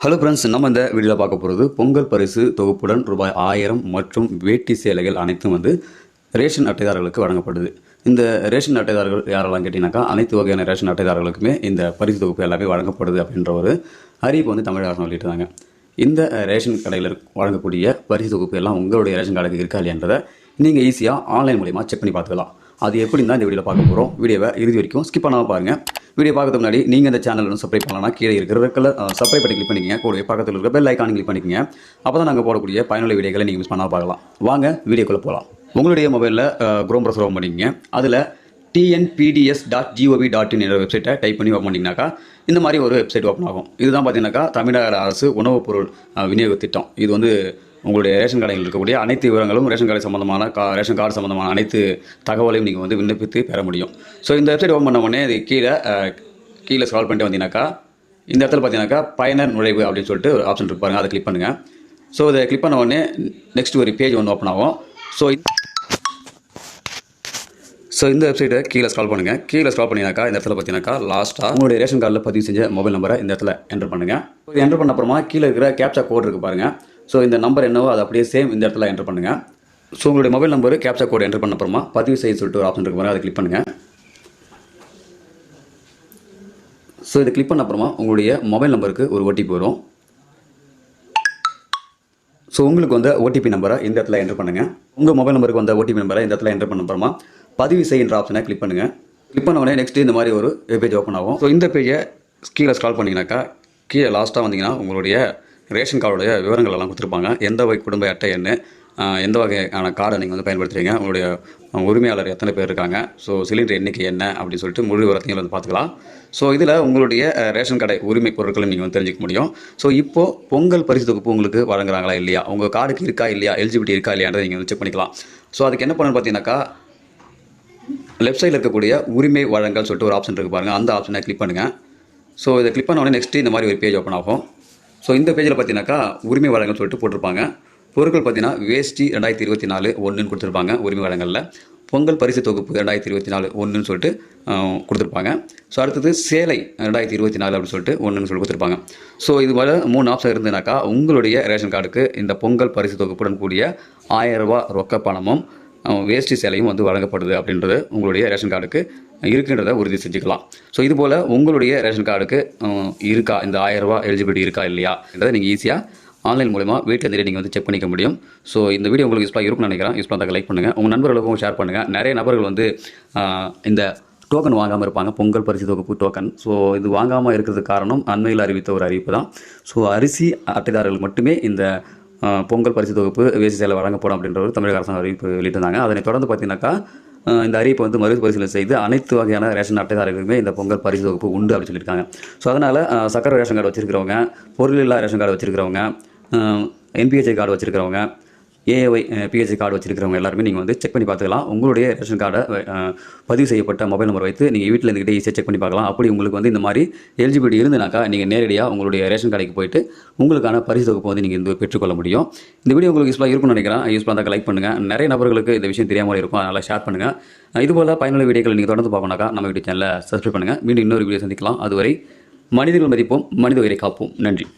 Hello friends நம்ம இந்த வீடியோவில் பார்க்க போகிறது பொங்கல் பரிசு தொகுப்புடன் ரூபாய் ஆயிரம் மற்றும் வேட்டி சேலைகள் அனைத்தும் வந்து ரேஷன் அட்டைதாரர்களுக்கு வழங்கப்படுது. இந்த ரேஷன் அட்டைதாரர்கள் யாரெல்லாம் கேட்டிங்கனாக்கா அனைத்து வகையான ரேஷன் அட்டைதாரர்களுக்குமே இந்த பரிசு தொகுப்பு எல்லாமே வழங்கப்படுது அப்படின்ற ஒரு அறிவிப்பு வந்து தமிழக அரசு வெளியிட்டாங்க இந்த ரேஷன் கடையில் வழங்கக்கூடிய பரிசு தொகுப்பு எல்லாம் உங்களுடைய ரேஷன் கடைக்கு இருக்கா இல்லையன்றதை நீங்கள் ஈஸியாக ஆன்லைன் மூலிமா செக் பண்ணி பார்த்துக்கலாம். அது எப்படி தான் இந்த வீடியோவில் பார்க்க போகிறோம் வீடியோவை இறுதி வரைக்கும் ஸ்கிப் பண்ணாமல் பாருங்கள் வீடியோ பார்க்கறதுக்கு முன்னாடி நீங்கள் இந்த சேனல் வந்து சப்ஸ்கிரைப் பண்ணலாம் கீழே இருக்கிற கலர் சப்ஸ்கிரைப் பண்ணி கிளிக் பண்ணிக்கங்க. கூடவே பக்கத்தில் இருக்கிற பெல் ஐக்கான் கிளிக் பண்ணிக்கங்க. அப்போ தான் நாங்கள் போடக்கூடிய பயனுள்ள வீடியோகளை நீங்கள் மிஸ் பண்ணாமல் பார்க்கலாம். வாங்க வீடியோக்குள்ளே போகலாம் உங்களுடைய மொபைலில் குரோம் ப்ரௌசர் ஓப்பன் பண்ணிக்கங்க. அதில் TNPDS dot GOV dot in என்ற வெப்சைட்டை டைப் பண்ணி ஓப்பன் பண்ணிங்கனாக்கா இந்த மாதிரி ஒரு வெப்சைட் ஓப்பன் ஆகும். இதுதான் பார்த்தீங்கன்னாக்கா தமிழக அரசு உணவுப் பொருள் விநியோக திட்டம். இது வந்து உங்களுடைய ரேஷன் கடையில் இருக்கக்கூடிய அனைத்து விவரங்களும் ரேஷன் கடை சம்மந்தமான கா ரேஷன் கார்டு சம்மந்தமான அனைத்து தகவலையும் நீங்கள் வந்து விண்ணப்பித்து பெற முடியும். ஸோ இந்த வெப்சைட் ஓப்பன் பண்ண உடனே இது கீழே கீழே ஸ்க்ரால் பண்ணிட்டு வந்தீங்கன்னாக்கா இந்த இடத்துல பார்த்தீங்கன்னாக்கா பயனர் நுழைவு அப்படின்னு சொல்லிட்டு ஒரு ஆப்ஷன் இருக்கு அதை கிளிக் பண்ணுங்கள் ஸோ இதை கிளிக் பண்ண உடனே நெக்ஸ்ட் ஒரு பேஜ் ஒன்று ஓப்பன் ஆகும். ஸோ ஸோ இந்த வெப்சைட்டை கீழே ஸ்க்ரால் பண்ணுங்கள் கீழே ஸ்க்ரால் பண்ணினாக்கா இந்த இடத்துல பார்த்தீங்கன்னாக்கா லாஸ்ட்டாக உங்களுடைய ரேஷன் கார்டில் பதிவு செஞ்ச மொபைல் நம்பரை இந்த இடத்துல என்டர் பண்ணுங்கள் இது என்டர் பண்ண அப்புறமா கீழே இருக்கிற கேப்சா கோட் இருக்குது பாருங்கள் ஸோ இந்த நம்பர் என்னவோ அது அப்படியே சேம் இந்த இடத்துல என்டர் பண்ணுங்கள் ஸோ உங்களுடைய mobile number captcha code enter பண்ண அப்புறமா பதிவு செய்ய சொல்லிட்டு ஒரு ஆப்ஷன் இருக்கு அதை கிளிக் பண்ணுங்கள் ஸோ இதை கிளிக் பண்ண அப்புறமா உங்களுடைய மொபைல் நம்பருக்கு ஒரு ஓடிபி வரும். ஸோ உங்களுக்கு வந்து ஓடிபி நம்பரை இந்த இடத்துல என்டர் பண்ணுங்கள் உங்கள் மொபைல் நம்பருக்கு வந்த ஓடிபி நம்பரை இந்த இடத்துல என்டர் பண்ண அப்புறமா பதிவு செய்கின்ற ஆப்ஷனை கிளிக் பண்ணுங்கள் கிளிக் பண்ண உடனே நெக்ஸ்ட் இந்த மாதிரி ஒரு பேஜ் ஓப்பன் ஆகும். ஸோ இந்த பேஜை கீழே ஸ்க்ரால் பண்ணிங்கனாக்கா கீழே லாஸ்ட்டாக வந்தீங்கன்னா உங்களுடைய ரேஷன் கார்டுடைய விவரங்கள் எல்லாம் கொடுத்துருப்பாங்க. எந்த வகை குடும்ப அட்டை என்ன எந்த வகையான கார்டை நீங்கள் வந்து பயன்படுத்துகிறீங்க உங்களுடைய உரிமையாளர் எத்தனை பேர் இருக்காங்க ஸோ சிலிண்டர் எண்ணிக்கை என்ன அப்படின்னு சொல்லிட்டு முழு விவரத்தையும் வந்து பார்த்துக்கலாம். ஸோ இதில் உங்களுடைய ரேஷன் கடை உரிமை பொருட்களை நீங்கள் வந்து தெரிஞ்சுக்க முடியும். ஸோ இப்போது பொங்கல் பரிசு தொகுப்பு உங்களுக்கு வழங்குறாங்களா இல்லையா? உங்கள் கார்டுக்கு இருக்கா இல்லையா? எலிஜிபிலிட்டி இருக்கா இல்லையான்றதை நீங்கள் வந்து செக் பண்ணிக்கலாம். ஸோ அதுக்கு என்ன பண்ணணும்னு பார்த்தீங்கன்னாக்கா லெஃப்ட் சைடில் இருக்கக்கூடிய உரிமை வழங்கல் சொல்லிட்டு ஒரு ஆப்ஷன் இருக்குது பாருங்கள் அந்த ஆப்ஷனை கிளிக் பண்ணுங்கள் ஸோ இதை கிளிக் பண்ண உடனே நெக்ஸ்ட்டு இந்த மாதிரி ஒரு பேஜ் ஓப்பன் ஆகும். ஸோ இந்த பேஜில் பார்த்தீங்கன்னாக்கா உரிமை வழங்கல் சொல்லிட்டு போட்டிருப்பாங்க. பொருட்கள் பார்த்தீங்கன்னா வேஷ்டி ரெண்டாயிரத்தி இருபத்தி நாலு ஒன்றுன்னு கொடுத்துருப்பாங்க உரிமை வழங்கலில். பொங்கல் பரிசு தொகுப்பு ரெண்டாயிரத்தி இருபத்தி நாலு ஒன்றுன்னு சொல்லிட்டு கொடுத்துருப்பாங்க. ஸோ அடுத்தது சேலை ரெண்டாயிரத்தி இருபத்தி நாலு அப்படின்னு சொல்லிட்டு ஒன்றுன்னு சொல்லி கொடுத்துருப்பாங்க. ஸோ இது போல் மூணு ஆப்ஷன் இருந்ததுனாக்கா உங்களுடைய ரேஷன் கார்டுக்கு இந்த பொங்கல் பரிசு தொகுப்புடன் கூடிய ஆயிரம் ரூபா ரொக்க பணமும் வேஷ்டி சேலையும் வந்து வழங்கப்படுது அப்படின்றது உங்களுடைய ரேஷன் கார்டுக்கு இருக்குன்றதை உறுதி செஞ்சுக்கலாம். ஸோ இது போல் உங்களுடைய ரேஷன் கார்டுக்கு இருக்கா? இந்த ஆயிரம் ரூபாய் எலிஜிபிலிட்டி இருக்கா இல்லையா? என்றதை நீங்கள் ஈஸியாக ஆன்லைன் மூலிமா வீட்டில் இருந்தே நீங்கள் வந்து செக் பண்ணிக்க முடியும். ஸோ இந்த வீடியோ உங்களுக்கு யூஸ்ஃபுல்லாக இருக்கும்னு நினைக்கிறேன். யூஸ்ஃபுல்லாக இருந்தால் லைக் பண்ணுங்கள் உங்கள் நண்பர்களுக்கும் ஷேர் பண்ணுங்கள் நிறைய நபர்கள் வந்து இந்த டோக்கன் வாங்காமல் இருப்பாங்க. பொங்கல் பரிசு தொகுப்பு டோக்கன் ஸோ இது வாங்காமல் இருக்கிறதுக்கு காரணம் அண்மையில் அறிவித்த ஒரு அறிவிப்பு தான். ஸோ அரிசி அட்டைதாரர்கள் மட்டுமே இந்த பொங்கல் பரிசு தொகுப்பு வேசி சேலை வழங்கப்படும் அப்படின்ற ஒரு தமிழக அரசாங்கம் அறிவிப்பு வெளியிட்டிருந்தாங்க. அதனை தொடர்ந்து பார்த்தீங்கன்னாக்கா இந்த அறிவிப்பை வந்து மறுபரிசீலனை செய்து அனைத்து வகையான ரேஷன் அட்டைதாரர்களுமே இந்த பொங்கல் பரிசு தொகுப்பு உண்டு அப்படின்னு சொல்லியிருக்காங்க. ஸோ அதனால் சக்கரை ரேஷன் கார்டு வச்சிருக்கிறவங்க பொருள் இல்லா ரேஷன் கார்டு வச்சிருக்கிறவங்க என்பிஹெச்ஐ கார்டு வச்சிருக்கிறவங்க ஏஐஒய் பிஹெச்ஐ கார்டு வச்சிருக்கிறவங்க எல்லாருமே நீங்கள் வந்து செக் பண்ணி பார்த்துக்கலாம். உங்களுடைய ரேஷன் கார்டை பதிவு செய்யப்பட்ட மொபைல் நம்பர் வைத்து நீங்கள் வீட்டில் இருந்துக்கிட்டே ஈஸியாக செக் பண்ணி பார்க்கலாம். அப்படி உங்களுக்கு வந்து இந்த மாதிரி எலிஜிபிலிட்டி இருந்துனாக்கா நீங்கள் நேரடியாக உங்களுடைய ரேஷன் கடைக்கு போயிட்டு உங்களுக்கான பரிசு தொகுப்பு வந்து நீங்கள் இந்த பெற்றுக்கொள்ள முடியும். இந்த வீடியோ உங்களுக்கு யூஸ்ஃபுல்லாக இருக்கும்னு நினைக்கிறேன். யூஸ்ஃபுல்லாக இருந்தால் லைக் பண்ணுங்கள் நிறைய நபர்களுக்கு இந்த விஷயம் தெரியாமல் இருக்கும். அதனால் ஷேர் பண்ணுங்கள் இதுபோல் பயனுள்ள வீடியோக்கள் நீங்கள் தொடர்ந்து பார்க்கணுனாக்கா நம்ம வீடியோ சேனலை சப்ஸ்கிரைப் பண்ணுங்கள் மீண்டும் இன்னொரு வீடியோ சந்திக்கலாம். அதுவரை மனிதர்கள் மதிப்போம் மனித உயிரை காப்போம். நன்றி.